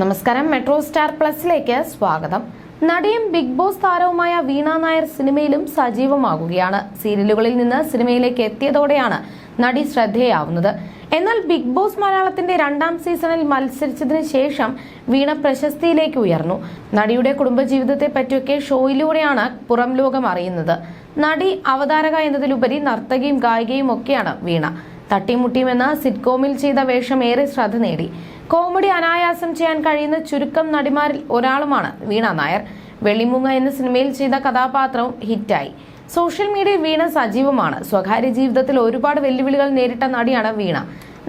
നമസ്കാരം. Metro star പ്ലസിലേക്ക് സ്വാഗതം. നടിയും ബിഗ് ബോസ് താരവുമായ വീണ നായർ സിനിമയിലും സജീവമാകുകയാണ്. സീരിയലുകളിൽ നിന്ന് സിനിമയിലേക്ക് എത്തിയതോടെയാണ് നടി ശ്രദ്ധേയാവുന്നത്. എന്നാൽ ബിഗ് ബോസ് മലയാളത്തിന്റെ രണ്ടാം സീസണിൽ മത്സരിച്ചതിന് ശേഷം വീണ പ്രശസ്തിയിലേക്ക് ഉയർന്നു. നടിയുടെ കുടുംബജീവിതത്തെ പറ്റിയൊക്കെ ഷോയിലൂടെയാണ് പുറം ലോകം അറിയുന്നത്. നടി അവതാരക എന്നതിലുപരി നർത്തകിയും ഗായികയും ഒക്കെയാണ് വീണ. തട്ടിമുട്ടിയും എന്ന സിറ്റ്കോമിൽ ചെയ്ത വേഷം ഏറെ ശ്രദ്ധ നേടി. കോമഡി അനായാസം ചെയ്യാൻ കഴിയുന്ന ചുരുക്കം നടിമാരിൽ ഒരാളുമാണ് വീണ നായർ. വെള്ളിമുങ്ങ എന്ന സിനിമയിൽ ചെയ്ത കഥാപാത്രവും ഹിറ്റായി. സോഷ്യൽ മീഡിയയിൽ വീണ സജീവമാണ്. സ്വകാര്യ ജീവിതത്തിൽ ഒരുപാട് വെല്ലുവിളികൾ നേരിട്ട നടിയാണ് വീണ.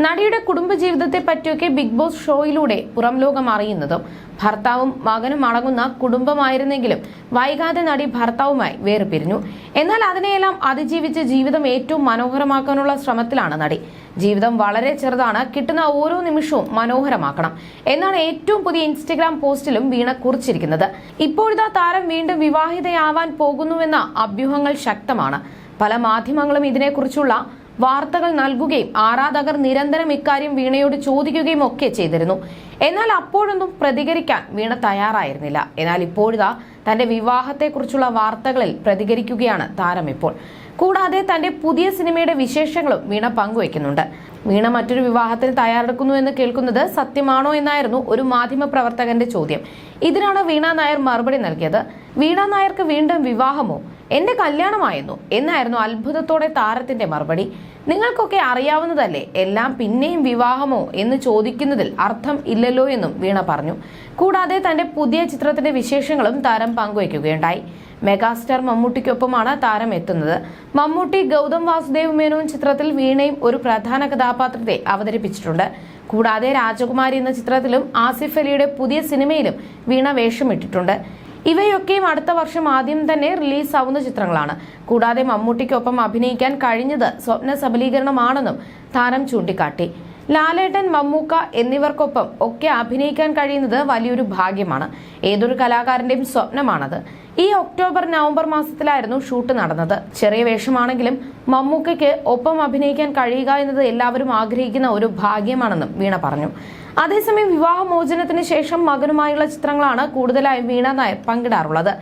നടിയുടെ കുടുംബജീവിതത്തെ പറ്റിയൊക്കെ ബിഗ് ബോസ് ഷോയിലൂടെ പുറം ലോകം അറിയുന്നതും ഭർത്താവും മകനും അടങ്ങുന്ന കുടുംബമായിരുന്നെങ്കിലും വൈകാതെ നടി ഭർത്താവുമായി വേർപിരിഞ്ഞു. എന്നാൽ അതിനെയെല്ലാം അതിജീവിച്ച് ജീവിതം ഏറ്റവും മനോഹരമാക്കാനുള്ള ശ്രമത്തിലാണ് നടി. ജീവിതം വളരെ ചെറുതാണ്. കിട്ടുന്ന ഓരോ നിമിഷവും മനോഹരമാക്കണം. എന്നാണ് ഏറ്റവും പുതിയ ഇൻസ്റ്റഗ്രാം പോസ്റ്റിലും വീണ കുറിച്ചിരിക്കുന്നത്. ഇപ്പോഴത്തെ താരം വീണ്ടും വിവാഹിതയാവാൻ പോകുന്നുവെന്ന അഭ്യൂഹങ്ങൾ ശക്തമാണ്. പല മാധ്യമങ്ങളും ഇതിനെക്കുറിച്ചുള്ള വാർത്തകൾ നൽകുകയും ആരാധകർ നിരന്തരം ഇക്കാര്യം വീണയോട് ചോദിക്കുകയും ഒക്കെ ചെയ്തിരുന്നു. എന്നാൽ അപ്പോഴൊന്നും പ്രതികരിക്കാൻ വീണ തയ്യാറായിരുന്നില്ല. എന്നാൽ ഇപ്പോഴിതാ തന്റെ വിവാഹത്തെക്കുറിച്ചുള്ള വാർത്തകളിൽ പ്രതികരിക്കുകയാണ് താരം ഇപ്പോൾ. കൂടാതെ തന്റെ പുതിയ സിനിമയുടെ വിശേഷങ്ങളും വീണ പങ്കുവയ്ക്കുന്നുണ്ട്. വീണ മറ്റൊരു വിവാഹത്തിന് തയ്യാറെടുക്കുന്നു എന്ന് കേൾക്കുന്നത് സത്യമാണോ എന്നായിരുന്നു ഒരു മാധ്യമ പ്രവർത്തകന്റെ ചോദ്യം. ഇതിനാണ് വീണ നായർ മറുപടി നൽകിയത്. വീണ നായർക്ക് വീണ്ടും വിവാഹമോ? എന്റെ കല്യാണമായിരുന്നു. എന്നായിരുന്നു അത്ഭുതത്തോടെ താരത്തിന്റെ മറുപടി. നിങ്ങൾക്കൊക്കെ അറിയാവുന്നതല്ലേ എല്ലാം പിന്നെയും വിവാഹമോ എന്ന് ചോദിക്കുന്നതിൽ അർത്ഥം ഇല്ലല്ലോ എന്നും വീണ പറഞ്ഞു. കൂടാതെ തന്റെ പുതിയ ചിത്രത്തിന്റെ വിശേഷങ്ങളും താരം പങ്കുവയ്ക്കുകയുണ്ടായി. മെഗാസ്റ്റാർ മമ്മൂട്ടിക്കൊപ്പമാണ് താരം എത്തുന്നത്. മമ്മൂട്ടി ഗൗതം വാസുദേവ് മേനോൻ ചിത്രത്തിൽ വീണയും ഒരു പ്രധാന കഥാപാത്രത്തെ അവതരിപ്പിച്ചിട്ടുണ്ട്. കൂടാതെ രാജകുമാരി എന്ന ചിത്രത്തിലും ആസിഫ് അലിയുടെ പുതിയ സിനിമയിലും വീണ വേഷമിട്ടിട്ടുണ്ട്. ഇവയൊക്കെയും അടുത്ത വർഷം ആദ്യം തന്നെ റിലീസ് ആവുന്ന ചിത്രങ്ങളാണ്. കൂടാതെ മമ്മൂട്ടിക്കൊപ്പം അഭിനയിക്കാൻ കഴിഞ്ഞത് സ്വപ്ന സബലീകരണമാണെന്നും താരം ചൂണ്ടിക്കാട്ടി. ലാലേട്ടൻ മമ്മൂക്ക എന്നിവർക്കൊപ്പം ഒക്കെ അഭിനയിക്കാൻ കഴിയുന്നത് വലിയൊരു ഭാഗ്യമാണ്. ഏതൊരു കലാകാരന്റെയും സ്വപ്നമാണത്. ഈ ഒക്ടോബർ നവംബർ മാസത്തിലായിരുന്നു ഷൂട്ട് നടന്നത്. ചെറിയ വേഷമാണെങ്കിലും മമ്മൂക്കയ്ക്ക് ഒപ്പം അഭിനയിക്കാൻ കഴിയുക എന്നത് എല്ലാവരും ആഗ്രഹിക്കുന്ന ഒരു ഭാഗ്യമാണെന്നും വീണ പറഞ്ഞു. അതേസമയം വിവാഹമോചനത്തിന് ശേഷം മകനുമായുള്ള ചിത്രങ്ങളാണ് കൂടുതലായും വീണ നായർ പങ്കിടാറുള്ളത്.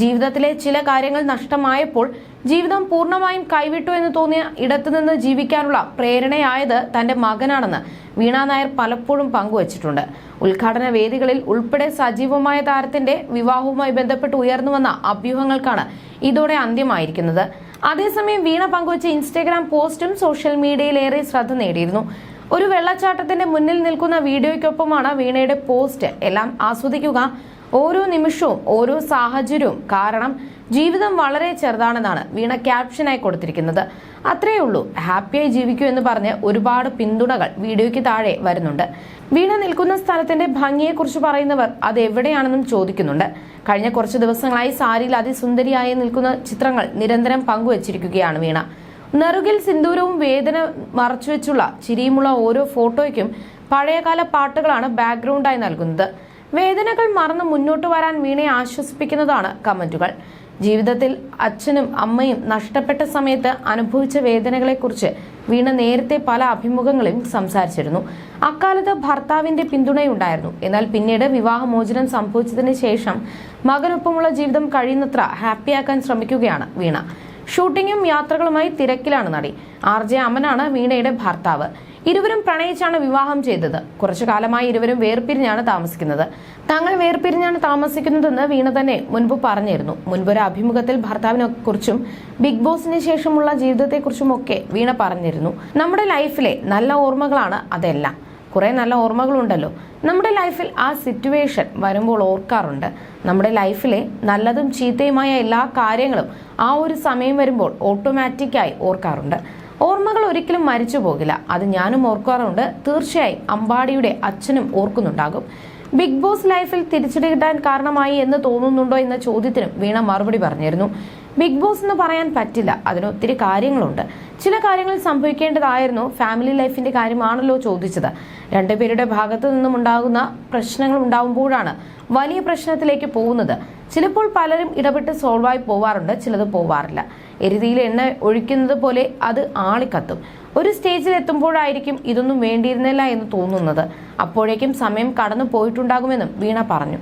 ജീവിതത്തിലെ ചില കാര്യങ്ങൾ നഷ്ടമായപ്പോൾ ജീവിതം പൂർണമായും കൈവിട്ടു എന്ന് തോന്നിയ ഇടത്തുനിന്ന് ജീവിക്കാനുള്ള പ്രേരണയായത് തന്റെ മകനാണെന്ന് വീണ നായർ പലപ്പോഴും പങ്കുവച്ചിട്ടുണ്ട്. ഉദ്ഘാടന വേദികളിൽ ഉൾപ്പെടെ സജീവമായ താരത്തിന്റെ വിവാഹവുമായി ബന്ധപ്പെട്ട് ഉയർന്നു വന്ന അഭ്യൂഹങ്ങൾക്കാണ് ഇതോടെ അന്ത്യമായിരിക്കുന്നത്. അതേസമയം വീണ പങ്കുവച്ച ഇൻസ്റ്റാഗ്രാം പോസ്റ്റും സോഷ്യൽ മീഡിയയിൽ ഏറെ ശ്രദ്ധ നേടിയിരുന്നു. ഒരു വെള്ളച്ചാട്ടത്തിന്റെ മുന്നിൽ നിൽക്കുന്ന വീഡിയോയ്ക്കൊപ്പമാണ് വീണയുടെ പോസ്റ്റ്. എല്ലാം ആസ്വദിക്കുക ഓരോ നിമിഷവും ഓരോ സാഹചര്യവും. കാരണം ജീവിതം വളരെ ചെറുതാണെന്നാണ് വീണ ക്യാപ്ഷനായി കൊടുത്തിരിക്കുന്നത്. അത്രയേ ഉള്ളൂ. ഹാപ്പിയായി ജീവിക്കൂ എന്ന് പറഞ്ഞ് ഒരുപാട് പിന്തുണകൾ വീഡിയോയ്ക്ക് താഴെ വരുന്നുണ്ട്. വീണ നിൽക്കുന്ന സ്ഥലത്തിന്റെ ഭംഗിയെക്കുറിച്ച് പറയുന്നവർ അത് എവിടെയാണെന്നും ചോദിക്കുന്നുണ്ട്. കഴിഞ്ഞ കുറച്ച് ദിവസങ്ങളായി സാരിയിൽ അതിസുന്ദരിയായി നിൽക്കുന്ന ചിത്രങ്ങൾ നിരന്തരം പങ്കുവച്ചിരിക്കുകയാണ് വീണ. നെറുകിൽ സിന്ദൂരവും വേദന മറച്ചുവെച്ചുള്ള ചിരിയുമുള്ള ഓരോ ഫോട്ടോയ്ക്കും പഴയകാല പാട്ടുകളാണ് ബാക്ക്ഗ്രൗണ്ടായി നൽകുന്നത്. വേദനകൾ മറന്ന് മുന്നോട്ട് വരാൻ വീണയെ ആശ്വസിപ്പിക്കുന്നതാണ് കമന്റുകൾ. ജീവിതത്തിൽ അച്ഛനും അമ്മയും നഷ്ടപ്പെട്ട സമയത്ത് അനുഭവിച്ച വേദനകളെക്കുറിച്ച് വീണ നേരത്തെ പല അഭിമുഖങ്ങളിലും സംസാരിച്ചിരുന്നു. അക്കാലത്ത് ഭർത്താവിന്റെ പിന്തുണയുണ്ടായിരുന്നു. എന്നാൽ പിന്നീട് വിവാഹമോചനം സംഭവിച്ചതിന് ശേഷം മകനൊപ്പമുള്ള ജീവിതം കഴിയുന്നത്ര ഹാപ്പിയാക്കാൻ ശ്രമിക്കുകയാണ് വീണ. ഷൂട്ടിങ്ങും യാത്രകളുമായി തിരക്കിലാണ് നടി. ആർ ജെ അമനാണ് വീണയുടെ ഭർത്താവ്. ഇരുവരും പ്രണയിച്ചാണ് വിവാഹം ചെയ്തത്. കുറച്ചു കാലമായി ഇരുവരും വേർപിരിഞ്ഞാണ് താമസിക്കുന്നത്. തങ്ങൾ വേർപിരിഞ്ഞാണ് താമസിക്കുന്നതെന്ന് വീണ തന്നെ മുൻപ് പറഞ്ഞിരുന്നു. മുൻപൊരു അഭിമുഖത്തിൽ ഭർത്താവിനെ കുറിച്ചും ബിഗ് ബോസിന് ശേഷമുള്ള ജീവിതത്തെക്കുറിച്ചും ഒക്കെ വീണ പറഞ്ഞിരുന്നു. നമ്മുടെ ലൈഫിലെ നല്ല ഓർമ്മകളാണ് അതെല്ലാം. കുറെ നല്ല ഓർമ്മകളുണ്ടല്ലോ. നമ്മുടെ ലൈഫിൽ ആ സിറ്റുവേഷൻ വരുമ്പോൾ ഓർക്കാറുണ്ട്. നമ്മുടെ ലൈഫിലെ നല്ലതും ചീത്തയുമായ എല്ലാ കാര്യങ്ങളും ആ ഒരു സമയം വരുമ്പോൾ ഓട്ടോമാറ്റിക്കായി ഓർക്കാറുണ്ട്. ഓർമ്മകൾ ഒരിക്കലും മരിച്ചു പോകില്ല. അത് ഞാനും ഓർക്കാറുണ്ട്. തീർച്ചയായും അമ്പാടിയുടെ അച്ഛനും ഓർക്കുന്നുണ്ടാകും. ബിഗ് ബോസ് ലൈഫിൽ തിരിച്ചടി കിട്ടാൻ കാരണമായി എന്ന് തോന്നുന്നുണ്ടോ എന്ന ചോദ്യത്തിനും വീണ മറുപടി പറഞ്ഞിരുന്നു. ബിഗ് ബോസ് എന്ന് പറയാൻ പറ്റില്ല. അതിന് ഒത്തിരി കാര്യങ്ങളുണ്ട്. ചില കാര്യങ്ങൾ സംഭവിക്കേണ്ടതായിരുന്നു. ഫാമിലി ലൈഫിന്റെ കാര്യമാണല്ലോ ചോദിച്ചത്. രണ്ടുപേരുടെ ഭാഗത്തു നിന്നും ഉണ്ടാകുന്ന പ്രശ്നങ്ങൾ ഉണ്ടാവുമ്പോഴാണ് വലിയ പ്രശ്നത്തിലേക്ക് പോകുന്നത്. ചിലപ്പോൾ പലരും ഇടപെട്ട് സോൾവായി പോവാറുണ്ട്. ചിലത് പോവാറില്ല. എരുതിയിൽ എണ്ണ ഒഴിക്കുന്നത് പോലെ അത് ആളിക്കത്തും. ഒരു സ്റ്റേജിൽ എത്തുമ്പോഴായിരിക്കും ഇതൊന്നും വേണ്ടിയിരുന്നില്ല എന്ന് തോന്നുന്നത്. അപ്പോഴേക്കും സമയം കടന്നു പോയിട്ടുണ്ടാകുമെന്നും വീണ പറഞ്ഞു.